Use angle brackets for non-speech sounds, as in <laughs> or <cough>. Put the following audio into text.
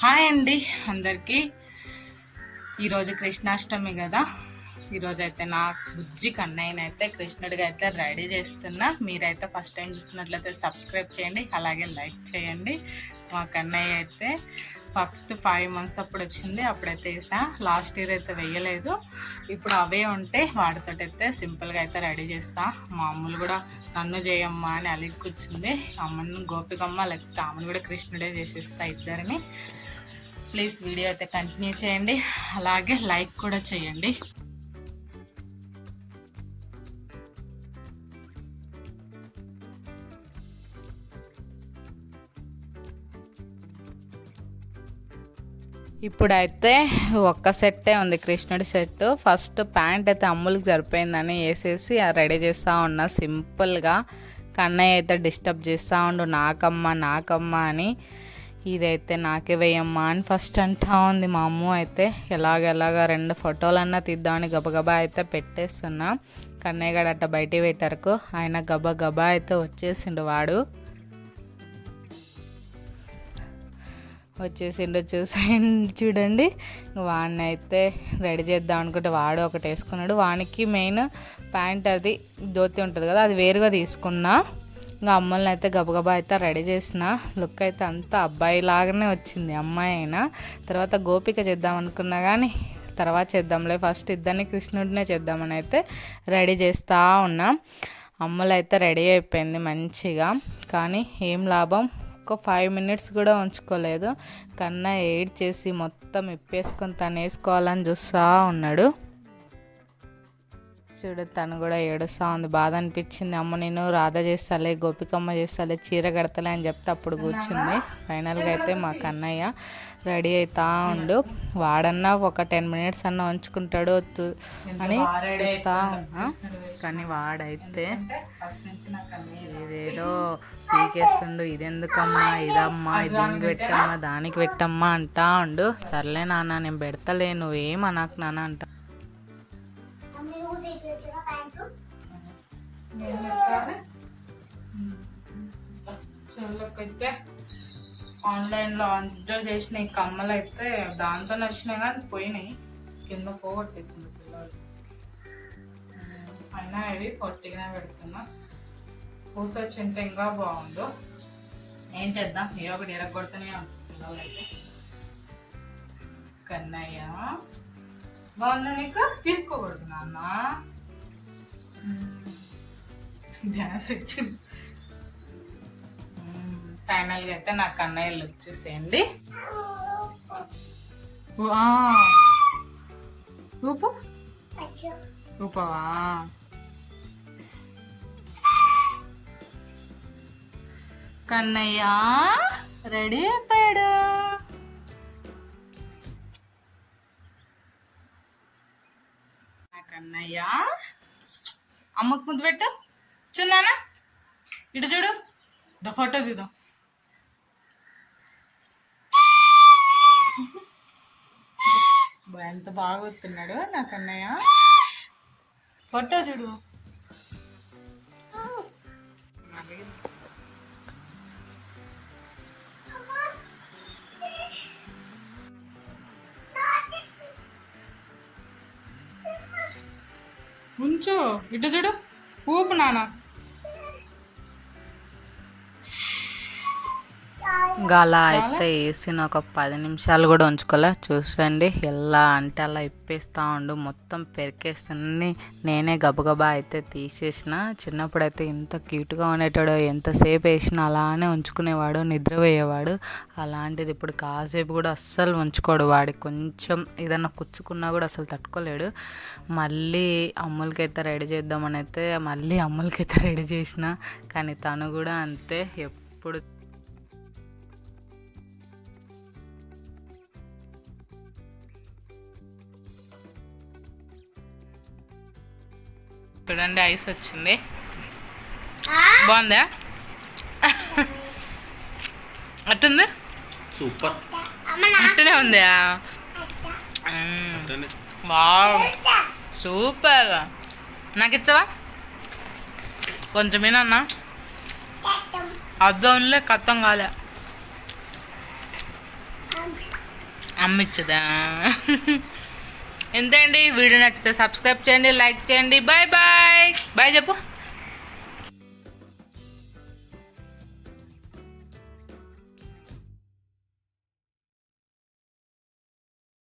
Hi అండి అందరికీ. ఈరోజు కృష్ణాష్టమి కదా. ఈరోజు అయితే నా బుజ్జి కన్నయ్యనైతే అయితే కృష్ణుడిగా అయితే రెడీ చేస్తున్నా. మీరైతే ఫస్ట్ టైం చూస్తున్నట్లయితే సబ్స్క్రైబ్ చేయండి అలాగే లైక్ చేయండి. మా కన్నయ్య అయితే ఫస్ట్ ఫైవ్ మంత్స్ అప్పుడు వచ్చింది అప్పుడైతే వేసా. లాస్ట్ ఇయర్ అయితే వేయలేదు. ఇప్పుడు అవే ఉంటే వాటితో అయితే సింపుల్గా అయితే రెడీ చేస్తా. మా అమ్మలు కూడా నన్ను చేయమ్మా అని అలిగి కూర్చుంది అమ్మను గోపికమ్మ లేకపోతే అమ్మను కూడా కృష్ణుడే చేసేస్తా ఇద్దరిని. ప్లీజ్ వీడియో అయితే కంటిన్యూ చేయండి. అలాగే లైక్ కూడా చేయండి. ఇప్పుడైతే ఒక్క సెట్టే ఉంది కృష్ణుడి సెట్ ఫస్ట్ ప్యాంట్ అయితే అమ్ములకి సరిపోయిందని వేసేసి రెడీ చేస్తూ ఉన్నా. సింపుల్గా కన్నయ్య అయితే డిస్టర్బ్ చేస్తూ ఉండు నాకమ్మ నాకమ్మ అని. ఇదైతే నాకే వేయమ్మా అని ఫస్ట్ అంటా ఉంది మా అమ్మ అయితే. ఎలాగెలాగా రెండు ఫోటోలన్నా తీద్దామని గబగబా అయితే పెట్టేస్తున్నా. కన్నయ్య గడ అట్ట బయటికి పెట్టరకు ఆయన గబగబా అయితే వచ్చేసిండు వాడు. వచ్చేసిండు చూసి చూడండి. వాడిని అయితే రెడీ చేద్దాం అనుకుంటే వాడు ఒకటి వేసుకున్నాడు. వానికి మెయిన్ ప్యాంట్ అది ధోతి ఉంటుంది కదా అది వేరుగా తీసుకున్నా. ఇంకా అమ్మల్ని అయితే గబగబా అయితే రెడీ చేసిన. లుక్ అయితే అంతా అబ్బాయి లాగానే వచ్చింది అమ్మాయి అయినా. తర్వాత గోపిక చేద్దాం అనుకున్నా కానీ తర్వాత చేద్దాంలే. ఫస్ట్ ఇద్దరిని కృష్ణుడినే చేద్దామని అయితే రెడీ చేస్తూ ఉన్నా. అమ్మలు అయితే రెడీ అయిపోయింది మంచిగా. కానీ ఏం లాభం? ఒక ఫైవ్ మినిట్స్ కూడా ఉంచుకోలేదు. కన్నా ఎయిడ్ చేసి మొత్తం ఇప్పేసుకొని తను వేసుకోవాలని చూస్తూ ఉన్నాడు. చూడు తను కూడా ఏడుస్తా ఉంది. బాధ అనిపించింది. అమ్మ నేను రాధ చేస్తాలే గోపికమ్మ చేస్తాలే చీర కడతలే అని చెప్తే అప్పుడు కూర్చుంది. ఫైనల్గా అయితే మా కన్నయ్య రెడీ అవుతా ఉండు. వాడన్నా ఒక టెన్ మినిట్స్ అన్న ఉంచుకుంటాడు అని చూస్తా కానీ వాడైతే ఇదేదో పీకేస్తుండు. ఇదెందుకమ్మా ఇదమ్మా దీనికి పెట్టమ్మా దానికి పెట్టమ్మా అంటా ఉండు. సర్లే నాన్న నేను పెడతలే నువ్వేం అనకు నాన్న అంట. చెల్లకైతే ఆన్లైన్లో ఆర్డర్ చేసిన ఈ కమ్మలు అయితే దాంతో వచ్చినాయి కానీ పోయినాయి. కింద పోగొట్టేసింది పిల్లలు. అయినా ఇవి పొట్టిగానే పెడుతున్నా. పూస వచ్చింటే ఇంకా బాగుండు ఏం చేద్దాం? ఏ ఒకటి ఎరగొడుతూనే ఉంటుంది పిల్లలు అయితే కన్నయ్య? బాగుందా నీకు? తీసుకోకూడదు నాన్న. డ్యాన్స్ వచ్చింది. ఫైనల్గా అయితే నా కన్నయ్యలు వచ్చేసేయండి. వా. ఊపు ఊపవా కన్నయ్య రెడీ అయిపోయాడు. నా కన్నయ్య అమ్మకు ముద్దు పెట్టు. చూన్నానా ఇటు చూడు. ద ఫోటో దిదాం ఎంత బాగా వస్తున్నాడు నా కన్నయ్య ఫోటో చూడు. ఉంచు ఇటు చూడు. ఊపు నాన్న. ఇంకా అలా అయితే వేసిన ఒక పది నిమిషాలు కూడా ఉంచుకోలే. చూసండి ఎలా అంటే అలా ఇప్పేస్తూ ఉండు. మొత్తం పెరికేస్తుంది నేనే గబగబా అయితే తీసేసిన. చిన్నప్పుడు అయితే ఎంత క్యూట్గా ఉండేటాడో ఎంతసేపు వేసినా అలానే ఉంచుకునేవాడు నిద్రపోయేవాడు. అలాంటిది ఇప్పుడు కాసేపు కూడా అస్సలు ఉంచుకోడు వాడి. కొంచెం ఏదన్నా కుచ్చుకున్నా కూడా అసలు తట్టుకోలేడు. మళ్ళీ అమ్ములకైతే రెడీ చేద్దామని అయితే మళ్ళీ అమ్ములకైతే <laughs> రెడీ చేసిన. కానీ తను కూడా అంతే ఎప్పుడు చూడండి ఐస్ వచ్చింది. బాగుందా? అట్టుంది? సూపర్. అట్టనే ఉందా. వావ్. సూపర్. నాకు ఇచ్చవా? కొంచెమేనన్నా అద్దంలే కత్తం కాలే. అమ్మిచ్చదా ఎంతే అండి వీడియో నచ్చితే సబ్స్క్రైబ్ చేయండి లైక్ చేయండి. బాయ్ బాయ్ బాయ్ చెప్పు.